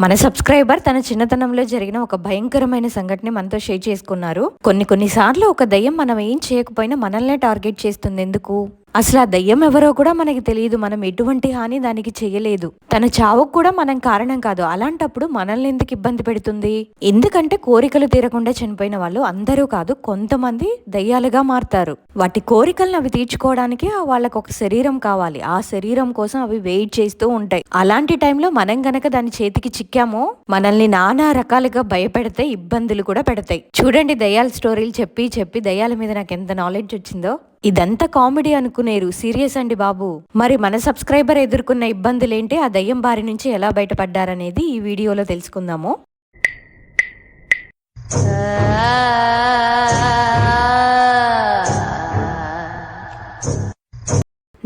మన సబ్స్క్రైబర్ తన చిన్నతనంలో జరిగిన ఒక భయంకరమైన సంఘటన మనతో షేర్ చేసుకున్నారు. కొన్ని కొన్నిసార్లు ఒక దయ్యం మనం ఏం చేయకపోయినా మనల్నే టార్గెట్ చేస్తుంది. ఎందుకు? అసలు ఆ దయ్యం ఎవరో కూడా మనకి తెలియదు. మనం ఎటువంటి హాని దానికి చేయలేదు. తన చావుకు కూడా మనం కారణం కాదు. అలాంటప్పుడు మనల్ని ఎందుకు ఇబ్బంది పెడుతుంది? ఎందుకంటే కోరికలు తీరకుండా చనిపోయిన వాళ్ళు అందరూ కాదు కొంతమంది దయ్యాలుగా మారుతారు. వాటి కోరికలను అవి తీర్చుకోవడానికి వాళ్ళకు ఒక శరీరం కావాలి. ఆ శరీరం కోసం అవి వెయిట్ చేస్తూ ఉంటాయి. అలాంటి టైంలో మనం గనక దాని చేతికి చిక్కామో మనల్ని నానా రకాలుగా భయపెడితే ఇబ్బందులు కూడా పెడతాయి. చూడండి దయ్యాల స్టోరీలు చెప్పి చెప్పి దయ్యాల మీద నాకు ఎంత నాలెడ్జ్ వచ్చిందో. ఇదంతా కామెడీ అనుకునేరు. సీరియస్ అండి బాబు. మరి మన సబ్స్క్రైబర్ ఎదుర్కొన్న ఇబ్బందులేంటి ఆ దయ్యం బారి నుంచి ఎలా బయటపడ్డారనేది ఈ వీడియోలో తెలుసుకుందాము.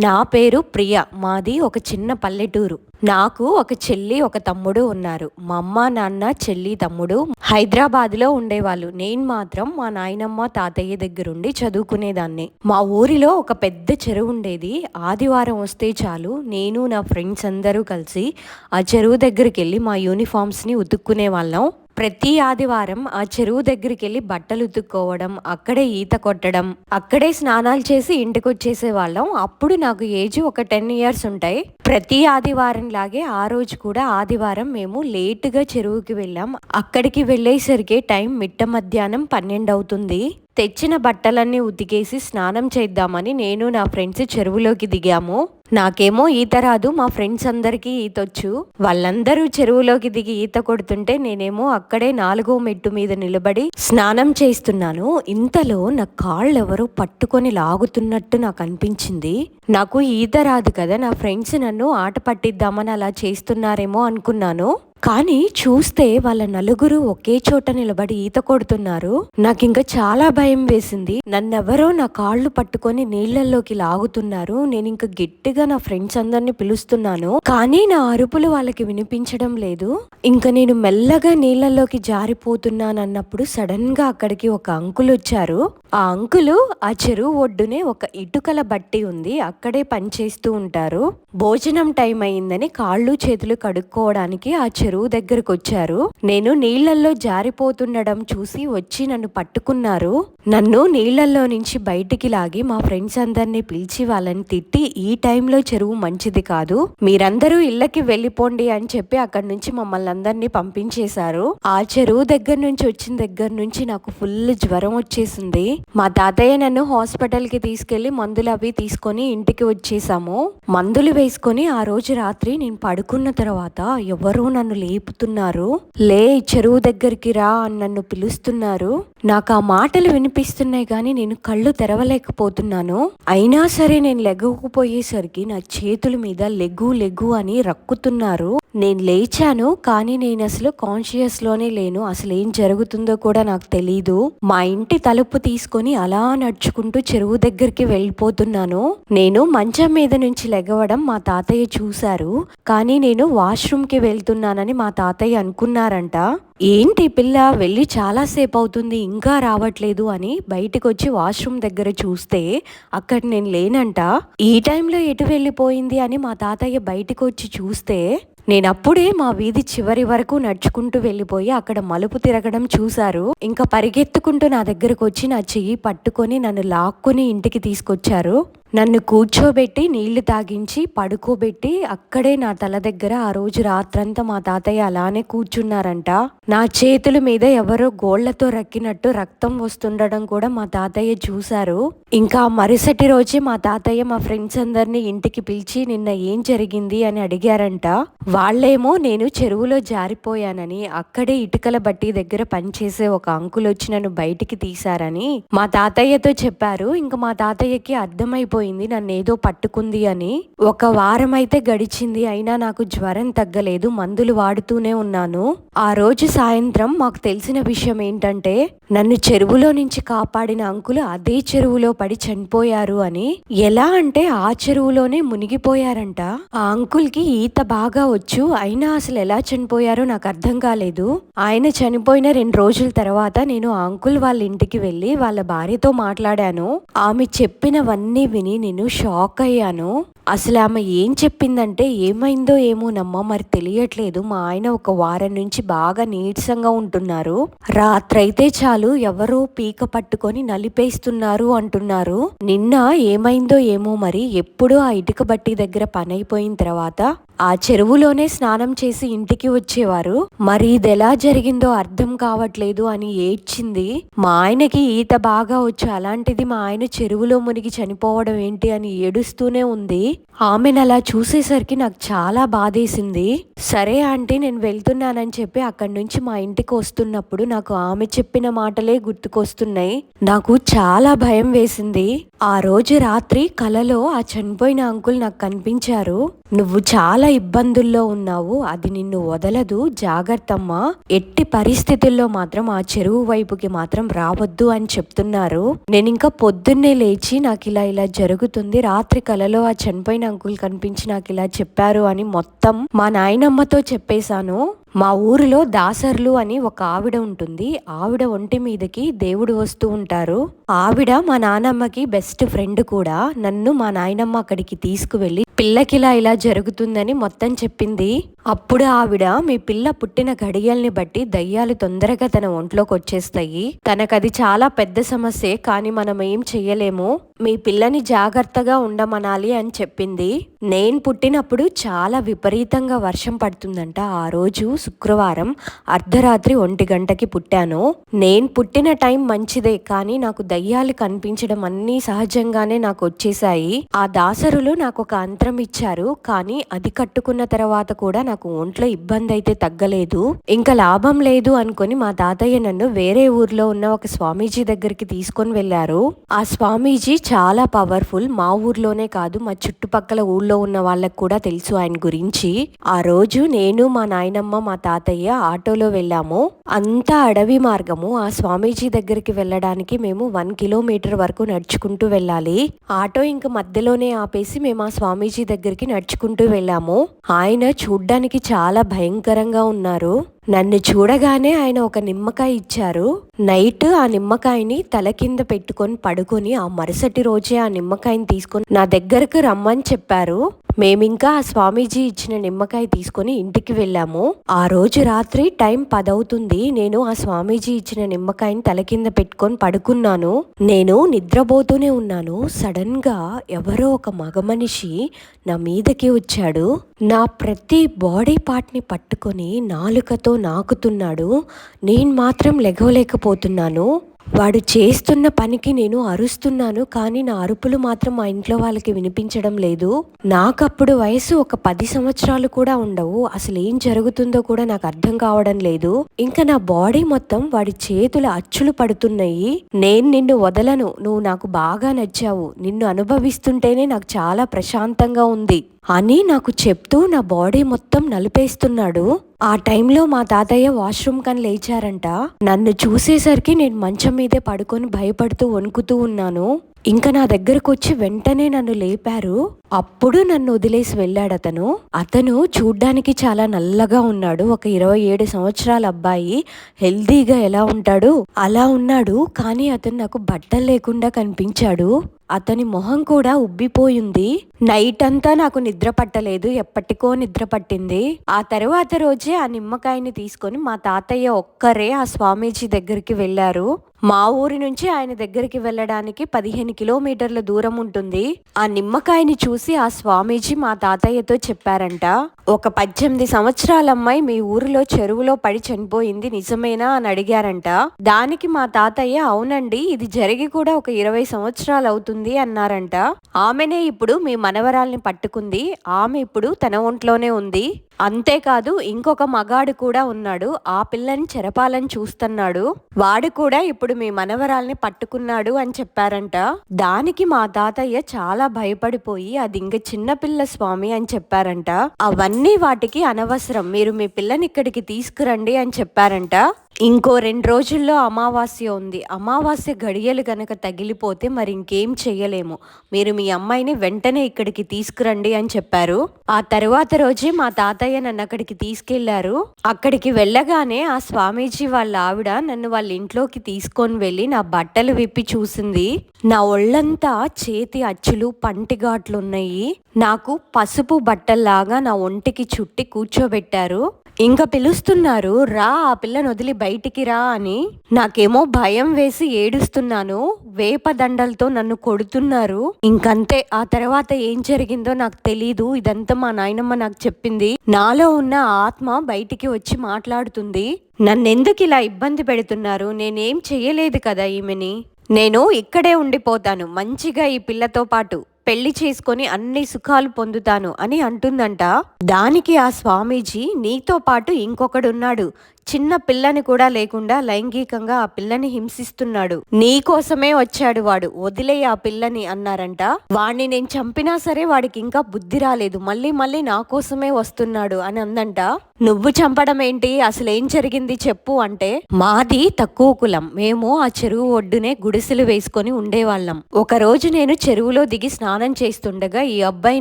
నా పేరు ప్రియ మాది ఒక చిన్న పల్లెటూరు. నాకు ఒక చెల్లి ఒక తమ్ముడు ఉన్నారు. మా అమ్మ నాన్న చెల్లి తమ్ముడు హైదరాబాద్లో ఉండేవాళ్ళు. నేను మాత్రం మా నాయనమ్మ తాతయ్య దగ్గరుండి చదువుకునేదాన్ని. మా ఊరిలో ఒక పెద్ద చెరువు ఉండేది. ఆదివారం వస్తే చాలు నేను నా ఫ్రెండ్స్ అందరూ కలిసి ఆ చెరువు దగ్గరికి వెళ్ళి మా యూనిఫామ్స్ని ఉతుక్కునే వాళ్ళం. ప్రతి ఆదివారం ఆ చెరువు దగ్గరికి వెళ్ళి బట్టలు ఉతుక్కోవడం అక్కడే ఈత కొట్టడం అక్కడే స్నానాలు చేసి ఇంటికి వచ్చేసే వాళ్ళం అప్పుడు నాకు ఏజ్ ఒక టెన్ ఇయర్స్ ఉంటాయి. ప్రతి ఆదివారం లాగే ఆ రోజు కూడా ఆదివారం మేము లేటుగా చెరువుకి వెళ్ళాం. అక్కడికి వెళ్ళేసరికి టైం మిట్ట మధ్యాహ్నం పన్నెండు అవుతుంది. తెచ్చిన బట్టలన్నీ ఉతికేసి స్నానం చేద్దామని నేను నా ఫ్రెండ్స్ చెరువులోకి దిగాము. నాకేమో ఈత రాదు మా ఫ్రెండ్స్ అందరికీ ఈతొచ్చు. వాళ్ళందరూ చెరువులోకి దిగి ఈత కొడుతుంటే నేనేమో అక్కడే నాలుగో మెట్టు మీద నిలబడి స్నానం చేస్తున్నాను ఇంతలో నా కాళ్ళు ఎవరో పట్టుకొని లాగుతున్నట్టు నాకు అనిపించింది. నాకు ఈత రాదు కదా నా ఫ్రెండ్స్ నన్ను ఆట పట్టిద్దామని అలా చేస్తున్నారేమో అనుకున్నాను. కానీ చూస్తే వాళ్ళ నలుగురు ఒకే చోట నిలబడి ఈత కొడుతున్నారు. నాకు ఇంకా చాలా భయం వేసింది. నన్నెవరో నా కాళ్ళు పట్టుకొని నీళ్ళలోకి లాగుతున్నారు. నేను ఇంకా గట్టిగా నా ఫ్రెండ్స్ అందరిని పిలుస్తున్నాను. కానీ నా అరుపులు వాళ్ళకి వినిపించడం లేదు. ఇంకా నేను మెల్లగా నీళ్ళలోకి జారిపోతున్నాను అన్నప్పుడు సడన్గా అక్కడికి ఒక అంకుల్ వచ్చారు. ఆ అంకులు ఆ చెరువు ఒడ్డునే ఒక ఇటుకల బట్టి ఉంది. అక్కడే పనిచేస్తూ ఉంటారు. భోజనం టైం అయిందని కాళ్ళు చేతులు కడుక్కోవడానికి ఆ చెరువు చెరువు దగ్గరకు వచ్చారు నేను నీళ్ళల్లో జారిపోతుండడం చూసి వచ్చి నన్ను పట్టుకున్నారు. నన్ను నీళ్ళల్లో నుంచి బయటికి లాగి మా ఫ్రెండ్స్ అందరినీ పిలిచి వాళ్ళని తిట్టి ఈ టైంలో చెరువు మంచిది కాదు. మీరందరూ ఇళ్ళకి వెళ్ళిపోండి అని చెప్పి అక్కడి నుంచి మమ్మల్ని అందరినీ పంపించేశారు. ఆ చెరువు దగ్గర నుంచి వచ్చిన దగ్గర నుంచి నాకు ఫుల్ జ్వరం వచ్చేసింది. మా తాతయ్య నన్ను హాస్పిటల్కి తీసుకెళ్ళి మందులు అవి తీసుకొని ఇంటికి వచ్చేసాము. మందులు వేసుకొని ఆ రోజు రాత్రి నేను పడుకున్న తర్వాత ఎవరూ నన్ను లేపుతున్నారు. లే చెరువు దగ్గరికి రా అని నన్ను పిలుస్తున్నారు. నాకు ఆ మాటలు వినిపిస్తున్నాయి కానీ నేను కళ్ళు తెరవలేకపోతున్నాను. అయినా సరే నేను లెగకపోయేసరికి నా చేతుల మీద లెగ్గు లెగ్గు అని రక్కుతున్నారు. నేను లేచాను కానీ నేను అసలు కాన్షియస్లోనే లేను. అసలు ఏం జరుగుతుందో కూడా నాకు తెలీదు. మా ఇంటి తలుపు తీసుకొని అలా నడుచుకుంటూ చెరువు దగ్గరికి వెళ్ళిపోతున్నాను. నేను మంచం మీద నుంచి లెగవడం మా తాతయ్య చూశారు. కానీ నేను వాష్రూమ్కి వెళ్తున్నానని మా తాతయ్య అనుకున్నారంట. ఏంటి పిల్ల వెళ్ళి చాలాసేపు అవుతుంది ఇంకా రావట్లేదు అని బయటకు వచ్చి వాష్రూమ్ దగ్గర చూస్తే అక్కడ నేను లేనంట. ఈ టైంలో ఎటు వెళ్ళిపోయింది? అని మా తాతయ్య బయటకు వచ్చి చూస్తే నేను అప్పుడే మా వీధి చివరి వరకు నడుచుకుంటూ వెళ్ళిపోయి అక్కడ మలుపు తిరగడం చూశారు. ఇంకా పరిగెత్తుకుంటూ నా దగ్గరకు వచ్చి నా చెయ్యి పట్టుకొని నన్ను లాక్కుని ఇంటికి తీసుకొచ్చారు. నన్ను కూర్చోబెట్టి నీళ్ళు తాగించి పడుకోబెట్టి అక్కడే నా తల దగ్గర ఆ రోజు రాత్రంతా మా తాతయ్య అలానే కూర్చున్నారంట. నా చేతుల మీద ఎవరో గోళ్ళతో రక్కినట్టు రక్తం వస్తుండడం కూడా మా తాతయ్య చూశారు. ఇంకా మరుసటి రోజే మా తాతయ్య మా ఫ్రెండ్స్ అందరినీ ఇంటికి పిలిచి నిన్న ఏం జరిగింది అని అడిగారంట. వాళ్ళేమో నేను చెరువులో జారిపోయానని అక్కడే ఇటుకల బట్టి దగ్గర పనిచేసే ఒక అంకుల్ వచ్చి నన్ను బయటికి తీశారని మా తాతయ్యతో చెప్పారు. ఇంకా మా తాతయ్యకి అర్థమైపోయింది నన్ను ఏదో పట్టుకుంది అని. ఒక వారం అయితే గడిచింది అయినా నాకు జ్వరం తగ్గలేదు మందులు వాడుతూనే ఉన్నాను. ఆ రోజు సాయంత్రం మాకు తెలిసిన విషయం ఏంటంటే నన్ను చెరువులో నుంచి కాపాడిన అంకులు అదే చెరువులో పడి చనిపోయారు అని. ఎలా అంటే ఆ చెరువులోనే మునిగిపోయారంట. ఆ అంకుల్కి ఈత బాగా వచ్చు అయినా అసలు ఎలా చనిపోయారో నాకు అర్థం కాలేదు. ఆయన చనిపోయిన రెండు రోజుల తర్వాత నేను ఆ అంకుల్ వాళ్ళ ఇంటికి వెళ్ళి వాళ్ళ భార్యతో మాట్లాడాను. ఆమె చెప్పినవన్నీ విని నేను షాక్ అయ్యాను. అసలు ఆమె ఏం చెప్పిందంటే ఏమైందో ఏమోనమ్మా మరి తెలియట్లేదు. మా ఆయన ఒక వారం నుంచి బాగా నీరసంగా ఉంటున్నారు. రాత్రైతే చాలు ఎవరో పీక పట్టుకొని నలిపేస్తున్నారు అంటున్నారు. నిన్న ఏమైందో ఏమో మరి ఎప్పుడూ ఆ ఇటుక బట్టి దగ్గర పని అయిపోయిన తర్వాత ఆ చెరువులోనే స్నానం చేసి ఇంటికి వచ్చేవారు. మరి ఇది ఎలా జరిగిందో అర్థం కావట్లేదు అని ఏడ్చింది. మా ఆయనకి ఈత బాగా వచ్చు. అలాంటిది మా ఆయన చెరువులో మునిగి చనిపోవడం ఏంటి అని ఏడుస్తూనే ఉంది. ఆమెను అలా చూసేసరికి నాకు చాలా బాధేసింది. సరే ఆంటీ నేను వెళ్తున్నానని చెప్పి అక్కడి నుంచి మా ఇంటికి వస్తున్నప్పుడు నాకు ఆమె చెప్పిన మాటలే గుర్తుకొస్తున్నాయి. నాకు చాలా భయం వేసింది. ఆ రోజు రాత్రి కలలో ఆ చనిపోయిన అంకుల్ నాకు కనిపించారు. నువ్వు చాలా ఇబ్బందుల్లో ఉన్నావు అది నిన్ను వదలదు. జాగ్రత్తమ్మా. ఎట్టి పరిస్థితుల్లో మాత్రం ఆ చెరువు వైపుకి మాత్రం రావద్దు అని చెప్తున్నారు. నేను ఇంకా పొద్దున్నే లేచి నాకు ఇలా ఇలా జరుగుతుంది. రాత్రి కలలో ఆ చనిపోయిన అంకుల్ కనిపించి నాకు ఇలా చెప్పారు అని మొత్తం మా నాయనమ్మతో చెప్పేశాను. మా ఊరిలో దాసర్లు అని ఒక ఆవిడ ఉంటుంది. ఆవిడ ఒంటి మీదకి దేవుడు వస్తూ ఉంటారు. ఆవిడ మా నానమ్మకి బెస్ట్ ఫ్రెండ్ కూడా. నన్ను మా నాయనమ్మ అక్కడికి తీసుకువెళ్ళి పిల్లకిలా ఇలా జరుగుతుందని మొత్తం చెప్పింది. అప్పుడు ఆవిడ మీ పిల్ల పుట్టిన గడియల్ని బట్టి దయ్యాలు తొందరగా తన ఒంట్లోకి వచ్చేస్తాయి తనకది చాలా పెద్ద సమస్యే కానీ మనం ఏం చెయ్యలేము. మీ పిల్లని జాగ్రత్తగా ఉండమనాలి అని చెప్పింది. నేను పుట్టినప్పుడు చాలా విపరీతంగా వర్షం పడుతుందంట. ఆ రోజు శుక్రవారం అర్ధరాత్రి ఒంటి గంటకి పుట్టాను. నేను పుట్టిన టైం మంచిదే కానీ నాకు దయ్యాలు కనిపించడం అన్నీ సహజంగానే నాకు వచ్చేసాయి ఆ దాసరులు నాకు ఒక అంతరం ఇచ్చారు కానీ అది కట్టుకున్న తర్వాత కూడా నాకు ఒంట్లో ఇబ్బంది అయితే తగ్గలేదు. ఇంకా లాభం లేదు అనుకుని మా తాతయ్య నన్ను వేరే ఊర్లో ఉన్న ఒక స్వామీజీ దగ్గరికి తీసుకొని వెళ్ళారు ఆ స్వామీజీ చాలా పవర్ఫుల్ మా ఊర్లోనే కాదు మా చుట్టుపక్కల ఊళ్ళో ఉన్న వాళ్ళకు కూడా తెలుసు ఆయన గురించి. ఆ రోజు నేను మా నాయనమ్మ మా తాతయ్య ఆటోలో వెళ్ళాము. అంతా అడవి మార్గము. ఆ స్వామీజీ దగ్గరికి వెళ్ళడానికి మేము వన్ కిలోమీటర్ వరకు నడుచుకుంటూ వెళ్ళాలి. ఆటో ఇంక మధ్యలోనే ఆపేసి మేము ఆ స్వామీజీ దగ్గరికి నడుచుకుంటూ వెళ్ళాము. ఆయన చూడ్డానికి చాలా భయంకరంగా ఉన్నారు. నన్ను చూడగానే ఆయన ఒక నిమ్మకాయ ఇచ్చారు. నైట్ ఆ నిమ్మకాయని తల కింద పెట్టుకొని పడుకొని ఆ మరుసటి రోజే ఆ నిమ్మకాయని తీసుకొని నా దగ్గరకు రమ్మని చెప్పారు. మేమింకా ఆ స్వామీజీ ఇచ్చిన నిమ్మకాయ తీసుకొని ఇంటికి వెళ్ళాము. ఆ రోజు రాత్రి టైం పదవుతుంది. నేను ఆ స్వామీజీ ఇచ్చిన నిమ్మకాయని తల కింద పెట్టుకొని పడుకున్నాను. నేను నిద్రపోతూనే ఉన్నాను. సడన్గా ఎవరో ఒక మగ మనిషి నా మీదకి వచ్చాడు. నా ప్రతి బాడీ పార్ట్ని పట్టుకొని నాలుకతో నాకుతున్నాడు. నేను మాత్రం లెగవలేకపోతున్నాను. వాడు చేస్తున్న పనికి నేను అరుస్తున్నాను కానీ నా అరుపులు మాత్రం మా ఇంట్లో వాళ్ళకి వినిపించడం లేదు. నాకప్పుడు వయసు ఒక పది సంవత్సరాలు కూడా ఉండవు. అసలు ఏం జరుగుతుందో కూడా నాకు అర్థం కావడం లేదు. ఇంకా నా బాడీ మొత్తం వాడి చేతుల అచ్చులు పడుతున్నాయి. నేను నిన్ను వదలను. నువ్వు నాకు బాగా నచ్చావు. నిన్ను అనుభవిస్తుంటేనే నాకు చాలా ప్రశాంతంగా ఉంది. అని నాకు చెప్తూ నా బాడీ మొత్తం నలిపేస్తున్నాడు. ఆ టైంలో మా తాతయ్య వాష్రూమ్ కని లేచారంట. నన్ను చూసేసరికి నేను మంచం మీదే పడుకొని భయపడుతూ వణుకుతూ ఉన్నాను. ఇంకా నా దగ్గరకు వచ్చి వెంటనే నన్ను లేపారు. అప్పుడు నన్ను వదిలేసి వెళ్ళాడు అతను. అతను చూడ్డానికి చాలా నల్లగా ఉన్నాడు. ఒక ఇరవై ఏడు సంవత్సరాల అబ్బాయి. హెల్దీగా ఎలా ఉంటాడు? అలా ఉన్నాడు. కానీ అతను నాకు బట్టలు లేకుండా కనిపించాడు. అతని మొహం కూడా ఉబ్బిపోయింది. నైట్ అంతా నాకు నిద్ర పట్టలేదు. ఎప్పటికో నిద్ర పట్టింది. ఆ తర్వాత రోజే ఆ నిమ్మకాయని తీసుకొని మా తాతయ్య ఒక్కరే ఆ స్వామీజీ దగ్గరికి వెళ్ళారు. మా ఊరి నుంచి ఆయన దగ్గరికి వెళ్ళడానికి పదిహేను కిలోమీటర్ల దూరం ఉంటుంది. ఆ నిమ్మకాయని చూసి ఆ స్వామీజీ మా తాతయ్యతో చెప్పారంట ఒక పద్దెనిమిది సంవత్సరాల అమ్మాయి మీ ఊరిలో చెరువులో పడి చనిపోయింది నిజమేనా? అని అడిగారంట. దానికి మా తాతయ్య అవునండి ఇది జరిగి కూడా ఒక ఇరవై సంవత్సరాలు అవుతుంది అన్నారంట. ఆమెనే ఇప్పుడు మీ మనవరాల్ని పట్టుకుంది. ఆమె ఇప్పుడు తన ఒంట్లోనే ఉంది. అంతేకాదు ఇంకొక మగాడు కూడా ఉన్నాడు. ఆ పిల్లని చెరపాలని చూస్తున్నాడు. వాడు కూడా ఇప్పుడు మీ మనవరాల్ని పట్టుకున్నాడు అని చెప్పారంట. దానికి మా తాతయ్య చాలా భయపడిపోయి అది ఇంక చిన్నపిల్ల స్వామి అని చెప్పారంట. అవన్నీ వాటికి అనవసరం. మీరు మీ పిల్లని ఇక్కడికి తీసుకురండి అని చెప్పారంట. ఇంకో రెండు రోజుల్లో అమావాస్య ఉంది. అమావాస్య గడియలు కనుక తగిలిపోతే మరి ఇంకేం చెయ్యలేము. మీరు మీ అమ్మాయిని వెంటనే ఇక్కడికి తీసుకురండి అని చెప్పారు. ఆ తర్వాత రోజే మా తాతయ్య నన్ను అక్కడికి తీసుకెళ్ళారు. అక్కడికి వెళ్ళగానే ఆ స్వామీజీ వాళ్ళ ఆవిడ నన్ను వాళ్ళ ఇంట్లోకి తీసుకొని వెళ్ళి నా బట్టలు విప్పి చూసింది. నా ఒళ్ళంతా చేతి అచ్చులు పంటిఘాట్లున్నాయి నాకు పసుపు బట్టల్లాగా నా ఒంటికి చుట్టి కూర్చోబెట్టారు. ఇంకా పిలుస్తున్నారు రా ఆ పిల్లను వదిలి బయటికి రా అని నాకేమో భయం వేసి ఏడుస్తున్నాను. వేప దండలతో నన్ను కొడుతున్నారు. ఇంకంతే ఆ తర్వాత ఏం జరిగిందో నాకు తెలీదు. ఇదంతా మా నాయనమ్మ నాకు చెప్పింది. నాలో ఉన్న ఆత్మ బయటికి వచ్చి మాట్లాడుతుంది. నన్నెందుకు ఇలా ఇబ్బంది పెడుతున్నారు? నేనేం చెయ్యలేదు కదా ఈమెని. నేను ఇక్కడే ఉండిపోతాను. మంచిగా ఈ పిల్లతో పాటు. పెళ్ళి చేసుకొని అన్ని సుఖాలు పొందుతాను అని అంటుందంట. దానికి ఆ స్వామీజీ నీతో పాటు ఇంకొకడున్నాడు. చిన్న పిల్లని కూడా లేకుండా లైంగికంగా ఆ పిల్లని హింసిస్తున్నాడు. నీ కోసమే వచ్చాడు వాడు. వదిలే ఆ పిల్లని అన్నారంట. వాణ్ణి నేను చంపినా సరే వాడికి ఇంకా బుద్ధి రాలేదు. మళ్ళీ మళ్ళీ నా కోసమే వస్తున్నాడు అని అందంట. నువ్వు చంపడం ఏంటి? అసలు ఏం జరిగింది చెప్పు అంటే మాది తక్కువ కులం. మేము ఆ చెరువు ఒడ్డునే గుడిసెలు వేసుకొని ఉండేవాళ్ళం. ఒక రోజు నేను చెరువులో దిగి స్నానం చేస్తుండగా ఈ అబ్బాయి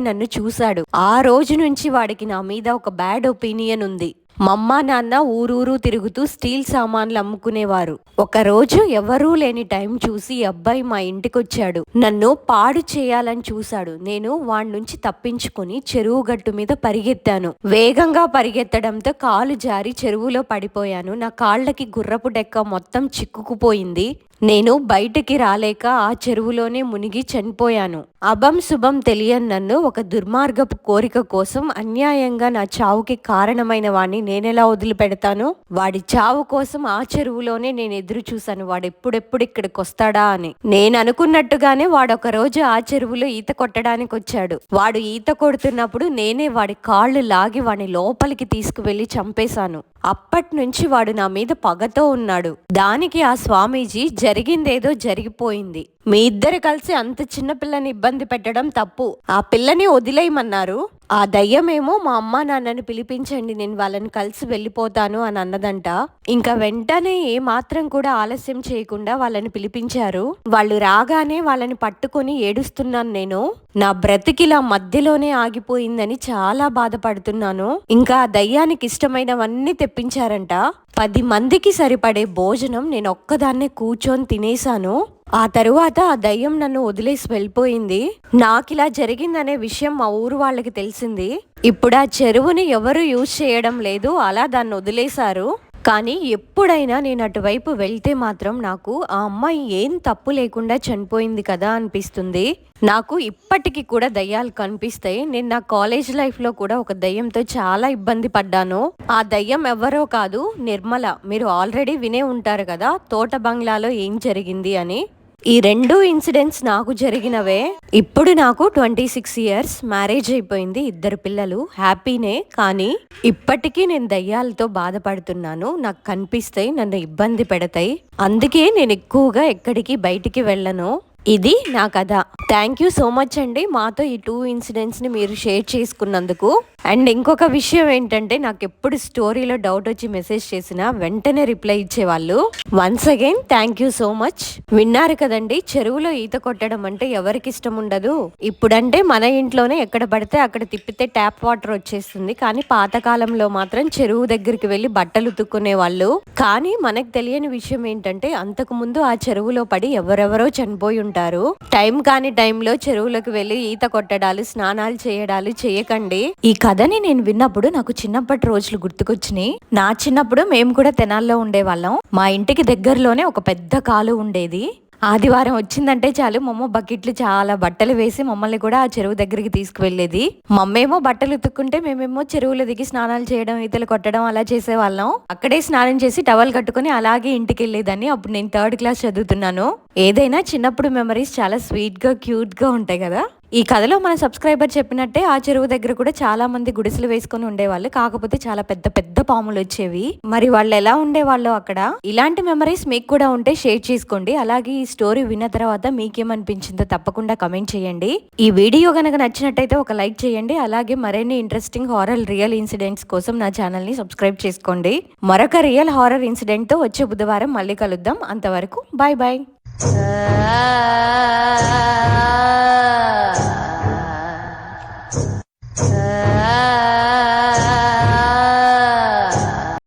నన్ను చూశాడు. ఆ రోజు నుంచి వాడికి నా మీద ఒక బ్యాడ్ ఒపీనియన్ ఉంది. మమ్మ నాన్న ఊరూరు తిరుగుతూ స్టీల్ సామాన్లు అమ్ముకునేవారు. ఒకరోజు ఎవరూ లేని టైం చూసి అబ్బాయి మా ఇంటికొచ్చాడు. నన్ను పాడు చేయాలని చూశాడు. నేను వాడి నుంచి తప్పించుకుని చెరువు గట్టు మీద పరిగెత్తాను. వేగంగా పరిగెత్తడంతో కాలు జారి చెరువులో పడిపోయాను. నా కాళ్ళకి గుర్రపు డెక్క మొత్తం చిక్కుకుపోయింది. నేను బయటికి రాలేక ఆ చెరువులోనే మునిగి చనిపోయాను. అభం శుభం తెలియని నన్ను ఒక దుర్మార్గపు కోరిక కోసం అన్యాయంగా నా చావుకి కారణమైన వాడిని నేనెలా వదిలిపెడతాను? వాడి చావు కోసం ఆ చెరువులోనే నేను ఎదురు చూశాను. వాడు ఎప్పుడెప్పుడు ఇక్కడికి వస్తాడా అని. నేను అనుకున్నట్టుగానే వాడు ఒక రోజు ఆ చెరువులో ఈత కొట్టడానికి వచ్చాడు. వాడు ఈత కొడుతున్నప్పుడు నేనే వాడి కాళ్ళు లాగి వాడిని లోపలికి తీసుకువెళ్ళి చంపేశాను. అప్పటి నుంచి వాడు నా మీద పగతో ఉన్నాడు. దానికి ఆ స్వామీజీ జరిగిందేదో జరిగిపోయింది. మీ ఇద్దరు కలిసి అంత చిన్న పిల్లని ఇబ్బంది పెట్టడం తప్పు. ఆ పిల్లని వదిలేయమన్నారు. ఆ దయ్యమేమో మా అమ్మ నాన్నని పిలిపించండి నేను వాళ్ళని కలిసి వెళ్ళిపోతాను అని అన్నదంట. ఇంకా వెంటనే ఏ మాత్రం కూడా ఆలస్యం చేయకుండా వాళ్ళని పిలిపించారు. వాళ్ళు రాగానే వాళ్ళని పట్టుకొని ఏడుస్తున్నాను నేను. నా బ్రతికిలా మధ్యలోనే ఆగిపోయిందని చాలా బాధపడుతున్నాను. ఇంకా ఆ దయ్యానికి ఇష్టమైనవన్నీ తెప్పించారంట. పది మందికి సరిపడే భోజనం నేను ఒక్కదాన్నే కూర్చొని తినేశాను. ఆ తరువాత ఆ దయ్యం నన్ను వదిలేసి వెళ్ళిపోయింది. నాకు ఇలా జరిగిందనే విషయం మా ఊరు వాళ్ళకి తెలిసింది. ఇప్పుడు ఆ చెరువుని ఎవరు యూజ్ చేయడం లేదు అలా దాన్ని వదిలేశారు. కానీ ఎప్పుడైనా నేను అటువైపు వెళ్తే మాత్రం నాకు ఆ అమ్మాయి ఏం తప్పు లేకుండా చనిపోయింది కదా అనిపిస్తుంది. నాకు ఇప్పటికీ కూడా దయ్యాలు కనిపిస్తాయి నేను నా కాలేజ్ లైఫ్లో కూడా ఒక దయ్యంతో చాలా ఇబ్బంది పడ్డాను. ఆ దయ్యం ఎవరో కాదు నిర్మల. మీరు ఆల్రెడీ వినే ఉంటారు కదా తోట బంగ్లాలో ఏం జరిగింది అని. ఈ రెండు ఇన్సిడెంట్స్ నాకు జరిగినవే. ఇప్పుడు నాకు ట్వంటీ సిక్స్ ఇయర్స్ మ్యారేజ్ అయిపోయింది ఇద్దరు పిల్లలు హ్యాపీనే కానీ ఇప్పటికీ నేను దయ్యాలతో బాధపడుతున్నాను. నాకు కనిపిస్తాయి నన్ను ఇబ్బంది పెడతాయి. అందుకే నేను ఎక్కువగా ఎక్కడికి బయటికి వెళ్ళను. ఇది నా కథ. థ్యాంక్ యూ సో మచ్ అండి మాతో ఈ టూ ఇన్సిడెంట్స్ని మీరు షేర్ చేసుకున్నందుకు. అండ్ ఇంకొక విషయం ఏంటంటే నాకు ఎప్పుడు స్టోరీలో డౌట్ వచ్చి మెసేజ్ చేసినా వెంటనే రిప్లై ఇచ్చేవాళ్ళు. Once again thank you so much విన్నారు కదండి చెరువులో ఈత కొట్టడం అంటే ఎవరికి ఇష్టం ఉండదు. ఇప్పుడంటే మన ఇంట్లోనే ఎక్కడ పడితే అక్కడ తిప్పితే ట్యాప్ వాటర్ వచ్చేస్తుంది. కానీ పాతకాలంలో మాత్రం చెరువు దగ్గరికి వెళ్ళి బట్టలు ఉతుక్కునే వాళ్ళు కానీ మనకు తెలియని విషయం ఏంటంటే అంతకు ముందు ఆ చెరువులో పడి ఎవరెవరో చనిపోయి ఉంటారు. టైం కాని టైంలో చెరువులకు వెళ్ళి ఈత కొట్టడాలు స్నానాలు చేయడాలు చేయకండి. ఈ కథని నేను విన్నప్పుడు నాకు చిన్నప్పటి రోజులు గుర్తుకొచ్చినాయి. నా చిన్నప్పుడు మేము కూడా తెనాల్లో ఉండేవాళ్ళం. మా ఇంటికి దగ్గరలోనే ఒక పెద్ద కాలు ఉండేది. ఆదివారం వచ్చిందంటే చాలు. మమ్మ బకెట్లు చాలా బట్టలు వేసి మమ్మల్ని కూడా ఆ చెరువు దగ్గరికి తీసుకువెళ్ళేది. మమ్మేమో బట్టలు ఉతుక్కుంటే మేమేమో చెరువులో దిగి స్నానాలు చేయడం ఈతలు కొట్టడం అలా చేసేవాళ్ళం. అక్కడే స్నానం చేసి టవల్ కట్టుకుని అలాగే ఇంటికి వెళ్ళేదాన్ని అప్పుడు నేను థర్డ్ క్లాస్ చదువుతున్నాను. ఏదైనా చిన్నప్పుడు మెమరీస్ చాలా స్వీట్గా క్యూట్గా ఉంటాయి కదా. ఈ కథలో మన సబ్స్క్రైబర్ చెప్పినట్టే ఆ చెరువు దగ్గర కూడా చాలా మంది గుడిసెలు వేసుకొని ఉండేవాళ్ళు. కాకపోతే చాలా పెద్ద పెద్ద పాములు వచ్చేవి. మరి వాళ్ళు ఎలా ఉండేవాళ్ళు అక్కడ? ఇలాంటి మెమరీస్ మీకు కూడా ఉంటే షేర్ చేసుకోండి. అలాగే ఈ స్టోరీ విన్న తర్వాత మీకేమనిపించిందో తప్పకుండా కమెంట్ చేయండి. ఈ వీడియో గనక నచ్చినట్టయితే ఒక లైక్ చేయండి. అలాగే మరిన్ని ఇంట్రెస్టింగ్ హారర్ రియల్ ఇన్సిడెంట్స్ కోసం నా ఛానల్ని సబ్స్క్రైబ్ చేసుకోండి. మరొక రియల్ హారర్ ఇన్సిడెంట్తో వచ్చే బుధవారం మళ్ళీ కలుద్దాం. అంతవరకు బాయ్ బాయ్ ah.